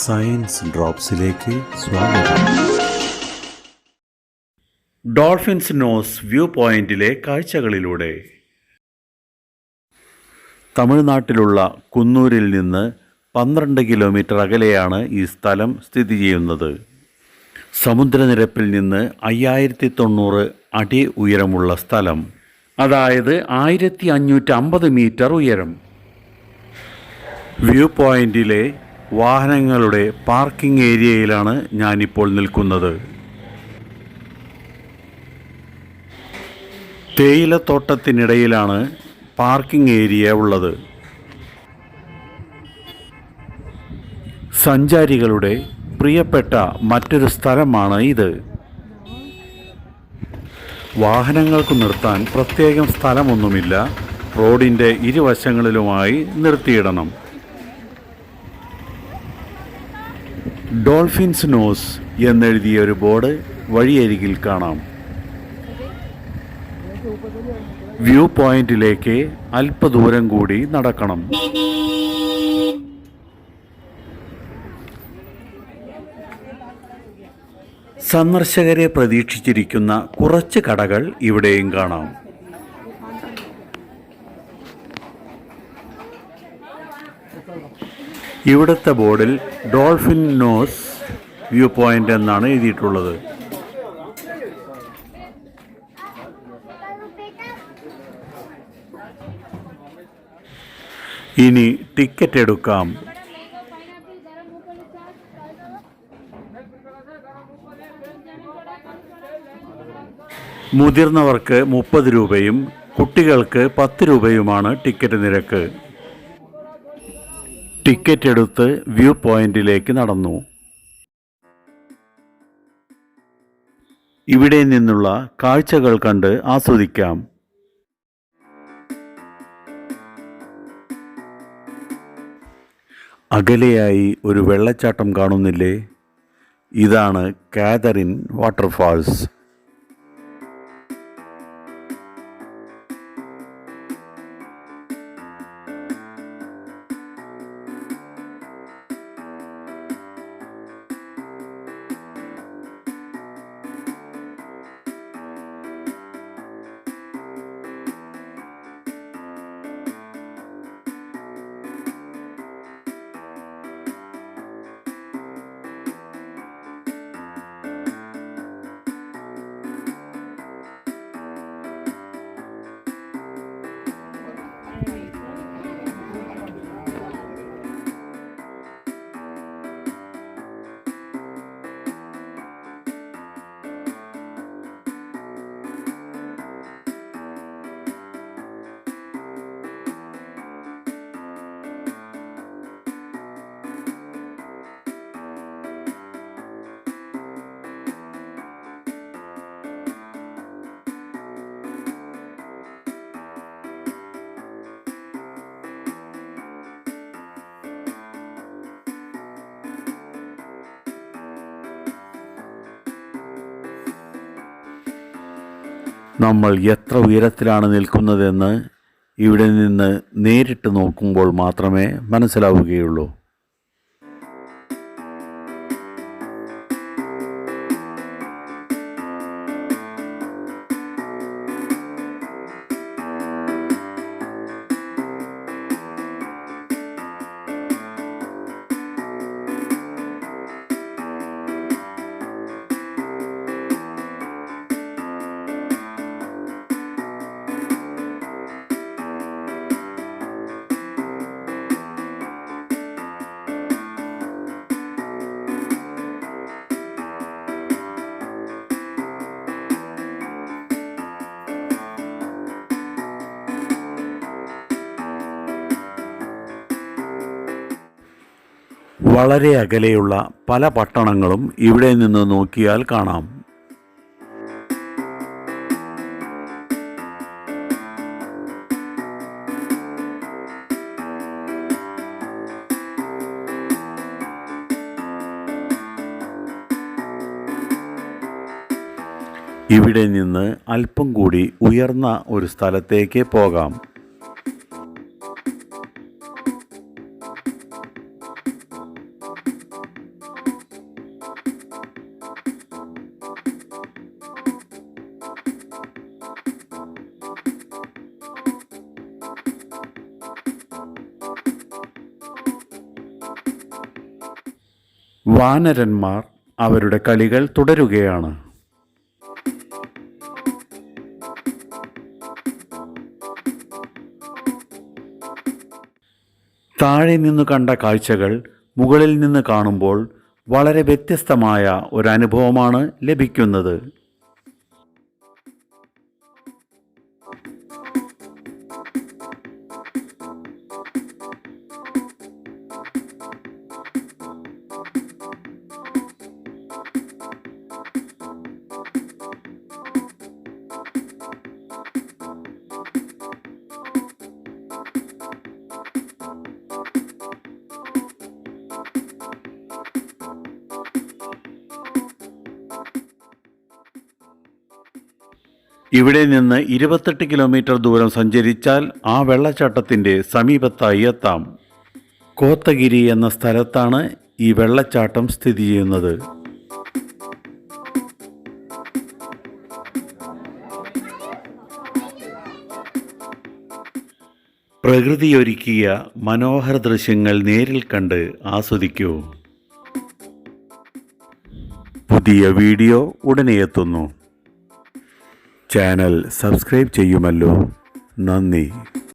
Science ഡ്രോപ്സിലേക്ക് സ്വാഗതം. Dolphins nose view പോയിന്റിലെ കാഴ്ചകളിലൂടെ. തമിഴ്നാട്ടിലുള്ള കുന്നൂരിൽ നിന്ന് പന്ത്രണ്ട് കിലോമീറ്റർ അകലെയാണ് ഈ സ്ഥലം സ്ഥിതി ചെയ്യുന്നത്. സമുദ്രനിരപ്പിൽ നിന്ന് അയ്യായിരത്തി തൊണ്ണൂറ് അടി ഉയരമുള്ള സ്ഥലം. അതായത് ആയിരത്തി അഞ്ഞൂറ്റി അമ്പത് മീറ്റർ ഉയരം. വ്യൂ പോയിന്റിലെ വാഹനങ്ങളുടെ പാർക്കിംഗ് ഏരിയയിലാണ് ഞാനിപ്പോൾ നിൽക്കുന്നത്. തേയിലത്തോട്ടത്തിനിടയിലാണ് പാർക്കിംഗ് ഏരിയ ഉള്ളത്. സഞ്ചാരികളുടെ പ്രിയപ്പെട്ട മറ്റൊരു സ്ഥലമാണ് ഇത്. വാഹനങ്ങൾക്ക് നിർത്താൻ പ്രത്യേകം സ്ഥലമൊന്നുമില്ല. റോഡിന്റെ ഇരുവശങ്ങളിലുമായി നിർത്തിയിടണം. ഡോൾഫിൻസ് നോസ് എന്നെഴുതിയ ഒരു ബോർഡ് വഴിയരികിൽ കാണാം. വ്യൂ പോയിന്റിലേക്ക് അല്പദൂരം കൂടി നടക്കണം. സന്ദർശകരെ പ്രതീക്ഷിച്ചിരിക്കുന്ന കുറച്ച് കടകൾ ഇവിടെയും കാണാം. ഇവിടുത്തെ ബോർഡിൽ ഡോൾഫിൻ നോസ് വ്യൂ പോയിന്റ് എന്നാണ് എഴുതിയിട്ടുള്ളത്. ഇനി ടിക്കറ്റ് എടുക്കാം. മുതിർന്നവർക്ക് മുപ്പത് രൂപയും കുട്ടികൾക്ക് പത്ത് രൂപയുമാണ് ടിക്കറ്റ് നിരക്ക്. ടിക്കറ്റ് എടുത്ത് വ്യൂ പോയിന്റിലേക്ക് നടന്നു. ഇവിടെ നിന്നുള്ള കാഴ്ചകൾ കണ്ട് ആസ്വദിക്കാം. അകലെയായി ഒരു വെള്ളച്ചാട്ടം കാണുന്നില്ലേ? ഇതാണ് കാതറിൻ വാട്ടർഫാൾസ്. Bye. നമ്മൾ എത്ര ഉയരത്തിലാണ് നിൽക്കുന്നതെന്ന് ഇവിടെ നിന്ന് നേരിട്ട് നോക്കുമ്പോൾ മാത്രമേ മനസ്സിലാവുകയുള്ളൂ. വളരെ അകലെയുള്ള പല പട്ടണങ്ങളും ഇവിടെ നിന്ന് നോക്കിയാൽ കാണാം. ഇവിടെ നിന്ന് അല്പം കൂടി ഉയർന്ന ഒരു സ്ഥലത്തേക്ക് പോകാം. വാനരന്മാർ അവരുടെ കളികൾ തുടരുകയാണ്. താഴെ നിന്ന് കണ്ട കാഴ്ചകൾ മുകളിൽ നിന്ന് കാണുമ്പോൾ വളരെ വ്യത്യസ്തമായ ഒരനുഭവമാണ് ലഭിക്കുന്നത്. ഇവിടെ നിന്ന് ഇരുപത്തെട്ട് കിലോമീറ്റർ ദൂരം സഞ്ചരിച്ചാൽ ആ വെള്ളച്ചാട്ടത്തിന്റെ സമീപത്തായി എത്താം. കോത്തഗിരി എന്ന സ്ഥലത്താണ് ഈ വെള്ളച്ചാട്ടം സ്ഥിതി ചെയ്യുന്നത്. പ്രകൃതിയൊരുക്കിയ മനോഹര ദൃശ്യങ്ങൾ നേരിൽ കണ്ട് ആസ്വദിക്കൂ. പുതിയ വീഡിയോ ഉടനെ എത്തുന്നു. Channel subscribe చేయుమల్లు Nandi